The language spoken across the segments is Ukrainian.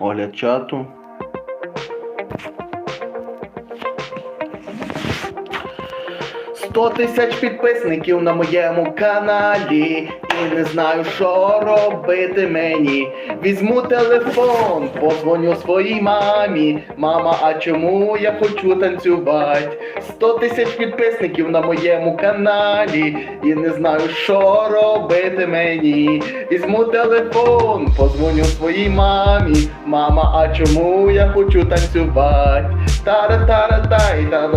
Огляд чату. Сто тисяч підписників на моєму каналі. І не знаю, що робити мені. Візьму телефон, позвоню своїй мамі. Мама, а чому я хочу танцювати? Сто тисяч підписників на моєму каналі. І не знаю, що робити мені. Візьму телефон, позвоню своїй мамі. Мама, а чому я хочу танцювати? тара тара тай та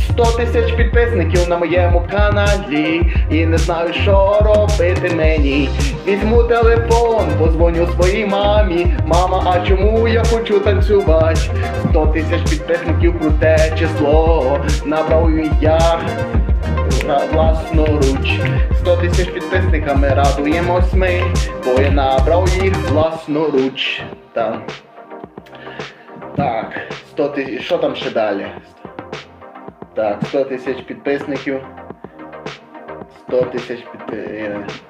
100 тисяч підписників на моєму каналі. І не знаю, що робити мені. Візьму телефон, позвоню своїй мамі. Мама, а чому я хочу танцювати? 100 тисяч підписників круте число. Набрав я власноруч. 100 тисяч підписниками радуємось ми, бо я набрав їх власноруч. Та Так, 100 тисяч. Що там ще далі? Так, 100 тисяч підписників. 100 тисяч підписників.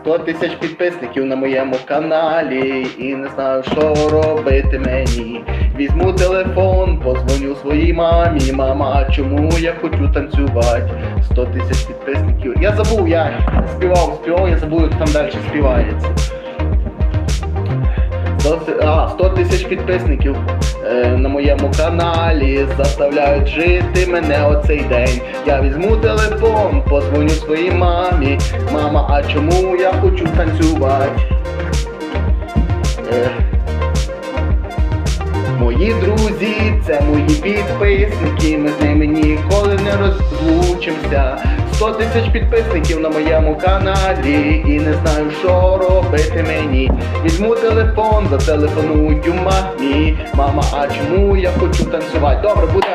100 тисяч підписників на моєму каналі і не знаю, що робити мені. Візьму телефон, позвоню своїй мамі. Мама, чому я хочу танцювати? 100 тисяч підписників. Я забув, я співав, співав, я забув, як там далі співається. 100, а, 100 тисяч підписників е, моєму каналі заставляють жити мене оцей день. Я візьму телефон, позвоню своїй мамі. Мама, а чому я хочу танцювати? Мої друзі, це мої підписники, ми з ними ніколи не розлучимося. 100 тисяч підписників на моєму каналі і не знаю, що робити мені. Візьму телефон, зателефоную мамі. Мама, а чому я хочу танцювати? Добре, буде.